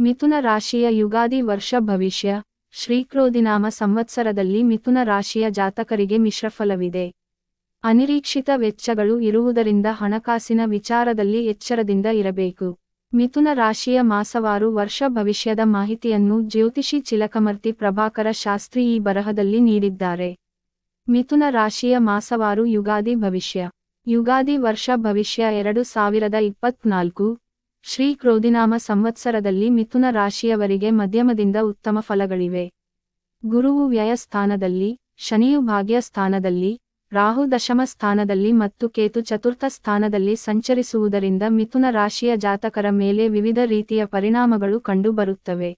ಮಿಥುನ ರಾಶಿಯ ಯುಗಾದಿ ವರ್ಷ ಭವಿಷ್ಯ. ಶ್ರೀಕ್ರೋದಿನಾಮ ಸಂವತ್ಸರದಲ್ಲಿ ಮಿಥುನ ರಾಶಿಯ ಜಾತಕರಿಗೆ ಮಿಶ್ರಫಲವಿದೆ. ಅನಿರೀಕ್ಷಿತ ವೆಚ್ಚಗಳು ಇರುವುದರಿಂದ ಹಣಕಾಸಿನ ವಿಚಾರದಲ್ಲಿ ಎಚ್ಚರದಿಂದ ಇರಬೇಕು. ಮಿಥುನ ರಾಶಿಯ ಮಾಸವಾರು ವರ್ಷ ಭವಿಷ್ಯದ ಮಾಹಿತಿಯನ್ನು ಜ್ಯೋತಿಷಿ ಚಿಲಕಮರ್ತಿ ಪ್ರಭಾಕರ ಶಾಸ್ತ್ರಿ ಈ ಬರಹದಲ್ಲಿ ನೀಡಿದ್ದಾರೆ. ಮಿಥುನ ರಾಶಿಯ ಮಾಸವಾರು ಯುಗಾದಿ ಭವಿಷ್ಯ. ಯುಗಾದಿ ವರ್ಷ ಭವಿಷ್ಯ ಎರಡು ಸಾವಿರದ ಇಪ್ಪತ್ನಾಲ್ಕು. ಶ್ರೀ ಕ್ರೋಧಿನಾಮ ಸಂವತ್ಸರದಲ್ಲಿ ಮಿಥುನ ರಾಶಿಯವರಿಗೆ ಮಧ್ಯಮದಿಂದ ಉತ್ತಮ ಫಲಗಳಿವೆ. ಗುರುವು ವ್ಯಯ ಸ್ಥಾನದಲ್ಲಿ, ಶನಿಯು ಭಾಗ್ಯ ಸ್ಥಾನದಲ್ಲಿ, ರಾಹು ದಶಮ ಸ್ಥಾನದಲ್ಲಿ ಮತ್ತು ಕೇತು ಚತುರ್ಥ ಸ್ಥಾನದಲ್ಲಿ ಸಂಚರಿಸುವುದರಿಂದ ಮಿಥುನ ರಾಶಿಯ ಜಾತಕರ ಮೇಲೆ ವಿವಿಧ ರೀತಿಯ ಪರಿಣಾಮಗಳು ಕಂಡುಬರುತ್ತವೆ.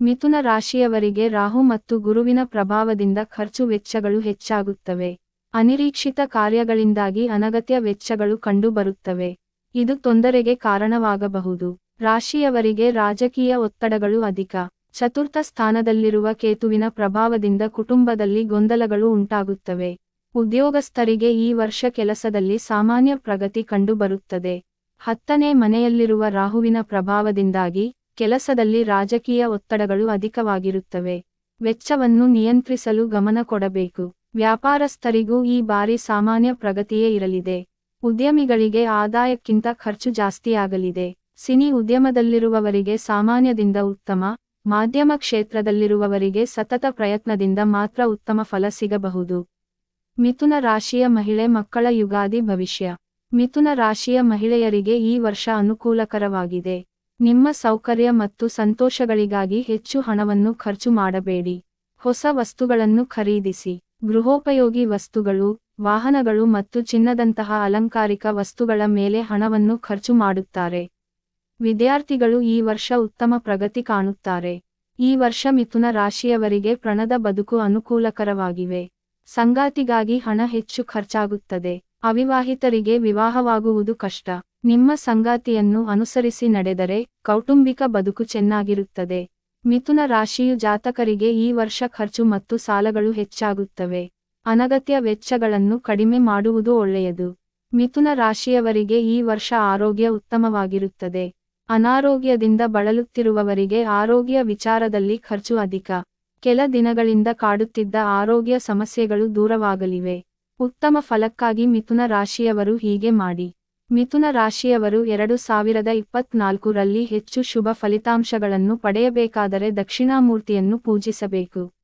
ಮಿಥುನ ರಾಶಿಯವರಿಗೆ ರಾಹು ಮತ್ತು ಗುರುವಿನ ಪ್ರಭಾವದಿಂದ ಖರ್ಚು ವೆಚ್ಚಗಳು ಹೆಚ್ಚಾಗುತ್ತವೆ. ಅನಿರೀಕ್ಷಿತ ಕಾರ್ಯಗಳಿಂದಾಗಿ ಅನಗತ್ಯ ವೆಚ್ಚಗಳು ಕಂಡುಬರುತ್ತವೆ. ಇದು ತೊಂದರೆಗೆ ಕಾರಣವಾಗಬಹುದು. ರಾಶಿಯವರಿಗೆ ರಾಜಕೀಯ ಒತ್ತಡಗಳು ಅಧಿಕ. ಚತುರ್ಥ ಸ್ಥಾನದಲ್ಲಿರುವ ಕೇತುವಿನ ಪ್ರಭಾವದಿಂದ ಕುಟುಂಬದಲ್ಲಿ ಗೊಂದಲಗಳು ಉಂಟಾಗುತ್ತವೆ. ಉದ್ಯೋಗಸ್ಥರಿಗೆ ಈ ವರ್ಷ ಕೆಲಸದಲ್ಲಿ ಸಾಮಾನ್ಯ ಪ್ರಗತಿ ಕಂಡುಬರುತ್ತದೆ. ಹತ್ತನೇ ಮನೆಯಲ್ಲಿರುವ ರಾಹುವಿನ ಪ್ರಭಾವದಿಂದಾಗಿ ಕೆಲಸದಲ್ಲಿ ರಾಜಕೀಯ ಒತ್ತಡಗಳು ಅಧಿಕವಾಗಿರುತ್ತವೆ. ವೆಚ್ಚವನ್ನು ನಿಯಂತ್ರಿಸಲು ಗಮನ ಕೊಡಬೇಕು. ವ್ಯಾಪಾರಸ್ಥರಿಗೂ ಈ ಬಾರಿ ಸಾಮಾನ್ಯ ಪ್ರಗತಿಯೇ ಇರಲಿದೆ. ಉದ್ಯಮಿಗಳಿಗೆ ಆದಾಯಕ್ಕಿಂತ ಖರ್ಚು ಜಾಸ್ತಿಯಾಗಲಿದೆ. ಸಿನಿ ಉದ್ಯಮದಲ್ಲಿರುವವರಿಗೆ ಸಾಮಾನ್ಯದಿಂದ ಉತ್ತಮ, ಮಾಧ್ಯಮ ಕ್ಷೇತ್ರದಲ್ಲಿರುವವರಿಗೆ ಸತತ ಪ್ರಯತ್ನದಿಂದ ಮಾತ್ರ ಉತ್ತಮ ಫಲ ಸಿಗಬಹುದು. ಮಿಥುನ ರಾಶಿಯ ಮಹಿಳೆ ಮಕ್ಕಳ ಯುಗಾದಿ ಭವಿಷ್ಯ. ಮಿಥುನ ರಾಶಿಯ ಮಹಿಳೆಯರಿಗೆ ಈ ವರ್ಷ ಅನುಕೂಲಕರವಾಗಿದೆ. ನಿಮ್ಮ ಸೌಕರ್ಯ ಮತ್ತು ಸಂತೋಷಗಳಿಗಾಗಿ ಹೆಚ್ಚು ಹಣವನ್ನು ಖರ್ಚು ಮಾಡಬೇಡಿ. ಹೊಸ ವಸ್ತುಗಳನ್ನು ಖರೀದಿಸಿ. ಗೃಹೋಪಯೋಗಿ ವಸ್ತುಗಳು ವಾಹನಗಳು ಮತ್ತು ಚಿನ್ನದಂತಹ ಅಲಂಕಾರಿಕ ವಸ್ತುಗಳ ಮೇಲೆ ಹಣವನ್ನು ಖರ್ಚು ಮಾಡುತ್ತಾರೆ. ವಿದ್ಯಾರ್ಥಿಗಳು ಈ ವರ್ಷ ಉತ್ತಮ ಪ್ರಗತಿ ಕಾಣುತ್ತಾರೆ. ಈ ವರ್ಷ ಮಿಥುನ ರಾಶಿಯವರಿಗೆ ಪ್ರಣದ ಬದುಕು ಅನುಕೂಲಕರವಾಗಿವೆ. ಸಂಗಾತಿಗಾಗಿ ಹಣ ಹೆಚ್ಚು ಖರ್ಚಾಗುತ್ತದೆ. ಅವಿವಾಹಿತರಿಗೆ ವಿವಾಹವಾಗುವುದು ಕಷ್ಟ. ನಿಮ್ಮ ಸಂಗಾತಿಯನ್ನು ಅನುಸರಿಸಿ ನಡೆದರೆ ಕೌಟುಂಬಿಕ ಬದುಕು ಚೆನ್ನಾಗಿರುತ್ತದೆ. ಮಿಥುನ ರಾಶಿಯು ಜಾತಕರಿಗೆ ಈ ವರ್ಷ ಖರ್ಚು ಮತ್ತು ಸಾಲಗಳು ಹೆಚ್ಚಾಗುತ್ತವೆ. ಅನಗತ್ಯ ವೆಚ್ಚಗಳನ್ನು ಕಡಿಮೆ ಮಾಡುವುದು ಒಳ್ಳೆಯದು. ಮಿಥುನ ರಾಶಿಯವರಿಗೆ ಈ ವರ್ಷ ಆರೋಗ್ಯ ಉತ್ತಮವಾಗಿರುತ್ತದೆ. ಅನಾರೋಗ್ಯದಿಂದ ಬಳಲುತ್ತಿರುವವರಿಗೆ ಆರೋಗ್ಯ ವಿಚಾರದಲ್ಲಿ ಖರ್ಚು ಅಧಿಕ. ಕೆಲ ದಿನಗಳಿಂದ ಕಾಡುತ್ತಿದ್ದ ಆರೋಗ್ಯ ಸಮಸ್ಯೆಗಳು ದೂರವಾಗಲಿವೆ. ಉತ್ತಮ ಫಲಕ್ಕಾಗಿ ಮಿಥುನ ರಾಶಿಯವರು ಹೀಗೆ ಮಾಡಿ. ಮಿಥುನ ರಾಶಿಯವರು ಎರಡು ಸಾವಿರದ ಇಪ್ಪತ್ನಾಲ್ಕು ರಲ್ಲಿ ಹೆಚ್ಚು ಶುಭ ಫಲಿತಾಂಶಗಳನ್ನು ಪಡೆಯಬೇಕಾದರೆ ದಕ್ಷಿಣಾಮೂರ್ತಿಯನ್ನು ಪೂಜಿಸಬೇಕು.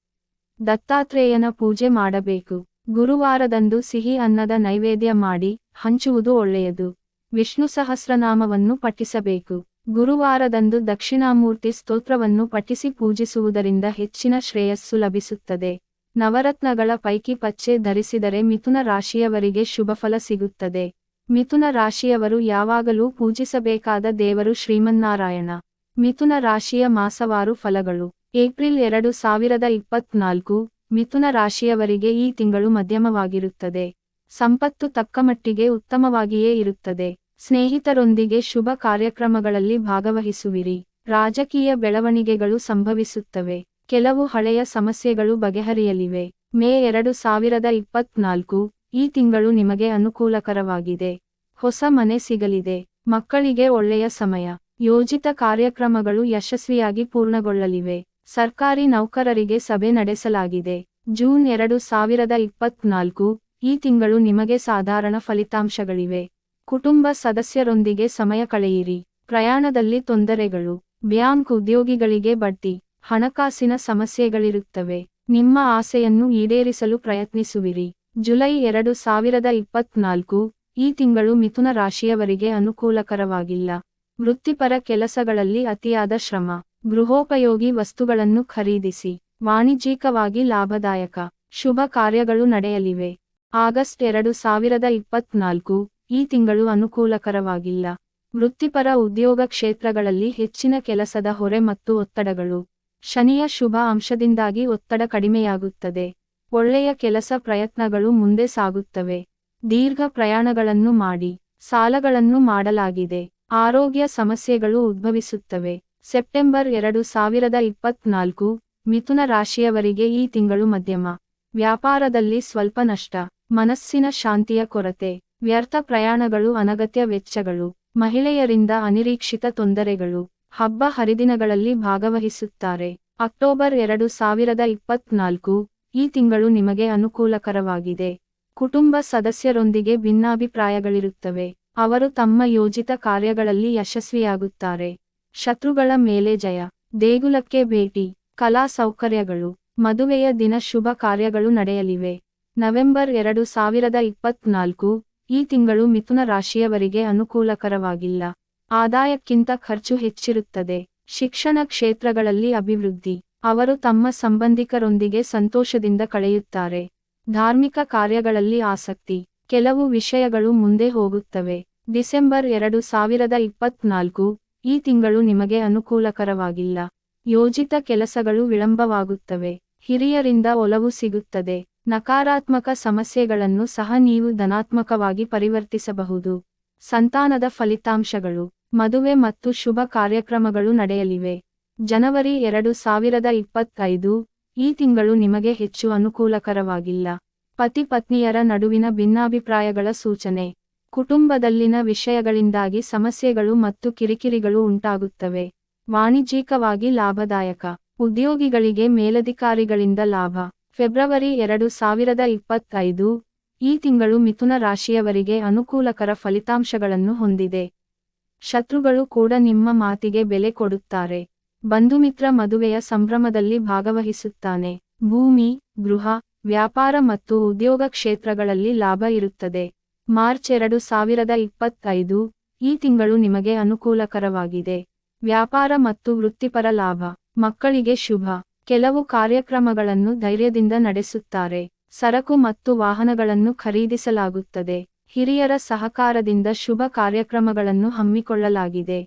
ದತ್ತಾತ್ರೇಯನ ಪೂಜೆ ಮಾಡಬೇಕು. ಗುರುವಾರದಂದು ಸಿಹಿ ಅನ್ನದ ನೈವೇದ್ಯ ಮಾಡಿ ಹಂಚುವುದು ಒಳ್ಳೆಯದು. ವಿಷ್ಣು ಸಹಸ್ರನಾಮವನ್ನು ಪಠಿಸಬೇಕು. ಗುರುವಾರದಂದು ದಕ್ಷಿಣಾಮೂರ್ತಿ ಸ್ತೋತ್ರವನ್ನು ಪಠಿಸಿ ಪೂಜಿಸುವುದರಿಂದ ಹೆಚ್ಚಿನ ಶ್ರೇಯಸ್ಸು ಲಭಿಸುತ್ತದೆ. ನವರತ್ನಗಳ ಪೈಕಿ ಪಚ್ಚೆ ಧರಿಸಿದರೆ ಮಿಥುನ ರಾಶಿಯವರಿಗೆ ಶುಭಫಲ ಸಿಗುತ್ತದೆ. ಮಿಥುನ ರಾಶಿಯವರು ಯಾವಾಗಲೂ ಪೂಜಿಸಬೇಕಾದ ದೇವರು ಶ್ರೀಮನ್ನಾರಾಯಣ. ಮಿಥುನ ರಾಶಿಯ ಮಾಸವಾರು ಫಲಗಳು. ಏಪ್ರಿಲ್ ಎರಡು ಸಾವಿರದ ಇಪ್ಪತ್ನಾಲ್ಕು, ಮಿಥುನ ರಾಶಿಯವರಿಗೆ ಈ ತಿಂಗಳು ಮಧ್ಯಮವಾಗಿರುತ್ತದೆ. ಸಂಪತ್ತು ತಕ್ಕಮಟ್ಟಿಗೆ ಉತ್ತಮವಾಗಿಯೇ ಇರುತ್ತದೆ. ಸ್ನೇಹಿತರೊಂದಿಗೆ ಶುಭ ಕಾರ್ಯಕ್ರಮಗಳಲ್ಲಿ ಭಾಗವಹಿಸುವಿರಿ. ರಾಜಕೀಯ ಬೆಳವಣಿಗೆಗಳು ಸಂಭವಿಸುತ್ತವೆ. ಕೆಲವು ಹಳೆಯ ಸಮಸ್ಯೆಗಳು ಬಗೆಹರಿಯಲಿವೆ. ಮೇ ಎರಡು ಸಾವಿರದ ಇಪ್ಪತ್ನಾಲ್ಕು, ಈ ತಿಂಗಳು ನಿಮಗೆ ಅನುಕೂಲಕರವಾಗಿದೆ. ಹೊಸ ಮನೆ ಸಿಗಲಿದೆ. ಮಕ್ಕಳಿಗೆ ಒಳ್ಳೆಯ ಸಮಯ. ಯೋಜಿತ ಕಾರ್ಯಕ್ರಮಗಳು ಯಶಸ್ವಿಯಾಗಿ ಪೂರ್ಣಗೊಳ್ಳಲಿವೆ. ಸರ್ಕಾರಿ ನೌಕರರಿಗೆ ಸಭೆ ನಡೆಸಲಾಗಿದೆ. ಜೂನ್ ಎರಡು ಸಾವಿರದ ಇಪ್ಪತ್ನಾಲ್ಕು, ಈ ತಿಂಗಳು ನಿಮಗೆ ಸಾಧಾರಣ ಫಲಿತಾಂಶಗಳಿವೆ. ಕುಟುಂಬ ಸದಸ್ಯರೊಂದಿಗೆ ಸಮಯ ಕಳೆಯಿರಿ. ಪ್ರಯಾಣದಲ್ಲಿ ತೊಂದರೆಗಳು, ಬ್ಯಾಂಕ್ ಉದ್ಯೋಗಿಗಳಿಗೆ ಬಡ್ತಿ, ಹಣಕಾಸಿನ ಸಮಸ್ಯೆಗಳಿರುತ್ತವೆ. ನಿಮ್ಮ ಆಸೆಯನ್ನು ಈಡೇರಿಸಲು ಪ್ರಯತ್ನಿಸುವಿರಿ. ಜುಲೈ ಎರಡು ಸಾವಿರದ ಇಪ್ಪತ್ನಾಲ್ಕು, ಈ ತಿಂಗಳು ಮಿಥುನ ರಾಶಿಯವರಿಗೆ ಅನುಕೂಲಕರವಾಗಿಲ್ಲ. ವೃತ್ತಿಪರ ಕೆಲಸಗಳಲ್ಲಿ ಅತಿಯಾದ ಶ್ರಮ. ಗೃಹೋಪಯೋಗಿ ವಸ್ತುಗಳನ್ನು ಖರೀದಿಸಿ. ವಾಣಿಜ್ಯಿಕವಾಗಿ ಲಾಭದಾಯಕ. ಶುಭ ಕಾರ್ಯಗಳು ನಡೆಯಲಿವೆ. ಆಗಸ್ಟ್ ಎರಡು ಸಾವಿರದ ಇಪ್ಪತ್ನಾಲ್ಕು. ಈ ತಿಂಗಳು ಅನುಕೂಲಕರವಾಗಿಲ್ಲ. ವೃತ್ತಿಪರ ಉದ್ಯೋಗ ಕ್ಷೇತ್ರಗಳಲ್ಲಿ ಹೆಚ್ಚಿನ ಕೆಲಸದ ಹೊರೆ ಮತ್ತು ಒತ್ತಡಗಳು. ಶನಿಯ ಶುಭ ಅಂಶದಿಂದಾಗಿ ಒತ್ತಡ ಕಡಿಮೆಯಾಗುತ್ತದೆ. ಒಳ್ಳೆಯ ಕೆಲಸ ಪ್ರಯತ್ನಗಳು ಮುಂದೆ ಸಾಗುತ್ತವೆ. ದೀರ್ಘ ಪ್ರಯಾಣಗಳನ್ನು ಮಾಡಿ. ಸಾಲಗಳನ್ನು ಮಾಡಲಾಗಿದೆ. ಆರೋಗ್ಯ ಸಮಸ್ಯೆಗಳು ಉದ್ಭವಿಸುತ್ತವೆ. ಸೆಪ್ಟೆಂಬರ್ ಎರಡು ಸಾವಿರದ ಇಪ್ಪತ್ನಾಲ್ಕು, ಮಿಥುನ ರಾಶಿಯವರಿಗೆ ಈ ತಿಂಗಳು ಮಧ್ಯಮ. ವ್ಯಾಪಾರದಲ್ಲಿ ಸ್ವಲ್ಪ ನಷ್ಟ. ಮನಸ್ಸಿನ ಶಾಂತಿಯ ಕೊರತೆ. ವ್ಯರ್ಥ ಪ್ರಯಾಣಗಳು, ಅನಗತ್ಯ ವೆಚ್ಚಗಳು. ಮಹಿಳೆಯರಿಂದ ಅನಿರೀಕ್ಷಿತ ತೊಂದರೆಗಳು. ಹಬ್ಬ ಹರಿದಿನಗಳಲ್ಲಿ ಭಾಗವಹಿಸುತ್ತಾರೆ. ಅಕ್ಟೋಬರ್ ಎರಡು ಸಾವಿರದ ಇಪ್ಪತ್ನಾಲ್ಕು, ಈ ತಿಂಗಳು ನಿಮಗೆ ಅನುಕೂಲಕರವಾಗಿದೆ. ಕುಟುಂಬ ಸದಸ್ಯರೊಂದಿಗೆ ಭಿನ್ನಾಭಿಪ್ರಾಯಗಳಿರುತ್ತವೆ. ಅವರು ತಮ್ಮ ಯೋಜಿತ ಕಾರ್ಯಗಳಲ್ಲಿ ಯಶಸ್ವಿಯಾಗುತ್ತಾರೆ. ಶತ್ರುಗಳ ಮೇಲೆ ಜಯ, ದೇಗುಲಕ್ಕೆ ಭೇಟಿ, ಕಲಾ ಸೌಕರ್ಯಗಳು, ಮದುವೆಯ ದಿನ ಶುಭ ಕಾರ್ಯಗಳು ನಡೆಯಲಿವೆ. ನವೆಂಬರ್ ಎರಡು ಸಾವಿರದ ಇಪ್ಪತ್ನಾಲ್ಕು, ಈ ತಿಂಗಳು ಮಿಥುನ ರಾಶಿಯವರಿಗೆ ಅನುಕೂಲಕರವಾಗಿಲ್ಲ. ಆದಾಯಕ್ಕಿಂತ ಖರ್ಚು ಹೆಚ್ಚಿರುತ್ತದೆ. ಶಿಕ್ಷಣ ಕ್ಷೇತ್ರಗಳಲ್ಲಿ ಅಭಿವೃದ್ಧಿ, ಅವರು ತಮ್ಮ ಸಂಬಂಧಿಕರೊಂದಿಗೆ ಸಂತೋಷದಿಂದ ಕಳೆಯುತ್ತಾರೆ. ಧಾರ್ಮಿಕ ಕಾರ್ಯಗಳಲ್ಲಿ ಆಸಕ್ತಿ, ಕೆಲವು ವಿಷಯಗಳು ಮುಂದೆ ಹೋಗುತ್ತವೆ. ಡಿಸೆಂಬರ್ ಎರಡು ಸಾವಿರದ ಇಪ್ಪತ್ನಾಲ್ಕು ಈ ತಿಂಗಳು ನಿಮಗೆ ಅನುಕೂಲಕರವಾಗಿಲ್ಲ. ಯೋಜಿತ ಕೆಲಸಗಳು ವಿಳಂಬವಾಗುತ್ತವೆ. ಹಿರಿಯರಿಂದ ಒಲವು ಸಿಗುತ್ತದೆ. ನಕಾರಾತ್ಮಕ ಸಮಸ್ಯೆಗಳನ್ನು ಸಹ ನೀವು ಧನಾತ್ಮಕವಾಗಿ ಪರಿವರ್ತಿಸಬಹುದು. ಸಂತಾನದ ಫಲಿತಾಂಶಗಳು, ಮದುವೆ ಮತ್ತು ಶುಭ ಕಾರ್ಯಕ್ರಮಗಳು ನಡೆಯಲಿವೆ. ಜನವರಿ ಎರಡು ಸಾವಿರದ ಇಪ್ಪತ್ತೈದು, ಈ ತಿಂಗಳು ನಿಮಗೆ ಹೆಚ್ಚು ಅನುಕೂಲಕರವಾಗಿಲ್ಲ. ಪತಿ ಪತ್ನಿಯರ ನಡುವಿನ ಭಿನ್ನಾಭಿಪ್ರಾಯಗಳ ಸೂಚನೆ. ಕುಟುಂಬದಲ್ಲಿನ ವಿಷಯಗಳಿಂದಾಗಿ ಸಮಸ್ಯೆಗಳು ಮತ್ತು ಕಿರಿಕಿರಿಗಳು ಉಂಟಾಗುತ್ತವೆ. ವಾಣಿಜ್ಯಿಕವಾಗಿ ಲಾಭದಾಯಕ. ಉದ್ಯೋಗಿಗಳಿಗೆ ಮೇಲಧಿಕಾರಿಗಳಿಂದ ಲಾಭ. ಫೆಬ್ರವರಿ ಎರಡು ಸಾವಿರದ ಇಪ್ಪತ್ತೈದು ಈ ತಿಂಗಳು ಮಿಥುನ ರಾಶಿಯವರಿಗೆ ಅನುಕೂಲಕರ ಫಲಿತಾಂಶಗಳನ್ನು ಹೊಂದಿದೆ. ಶತ್ರುಗಳು ಕೂಡ ನಿಮ್ಮ ಮಾತಿಗೆ ಬೆಲೆ ಕೊಡುತ್ತಾರೆ. ಬಂಧುಮಿತ್ರ ಮದುವೆಯ ಸಂಭ್ರಮದಲ್ಲಿ ಭಾಗವಹಿಸುತ್ತಾನೆ. ಭೂಮಿ, ಗೃಹ, ವ್ಯಾಪಾರ ಮತ್ತು ಉದ್ಯೋಗ ಕ್ಷೇತ್ರಗಳಲ್ಲಿ ಲಾಭ ಇರುತ್ತದೆ. ಮಾರ್ಚ್ ಎರಡು ಸಾವಿರದ ಇಪ್ಪತ್ತೈದು, ಈ ತಿಂಗಳು ನಿಮಗೆ ಅನುಕೂಲಕರವಾಗಿದೆ. ವ್ಯಾಪಾರ ಮತ್ತು ವೃತ್ತಿಪರ ಲಾಭ. ಮಕ್ಕಳಿಗೆ ಶುಭ. ಕೆಲವು ಕಾರ್ಯಕ್ರಮಗಳನ್ನು ಧೈರ್ಯದಿಂದ ನಡೆಸುತ್ತಾರೆ. ಸರಕು ಮತ್ತು ವಾಹನಗಳನ್ನು ಖರೀದಿಸಲಾಗುತ್ತದೆ. ಹಿರಿಯರ ಸಹಕಾರದಿಂದ ಶುಭ ಕಾರ್ಯಕ್ರಮಗಳನ್ನು ಹಮ್ಮಿಕೊಳ್ಳಲಾಗಿದೆ.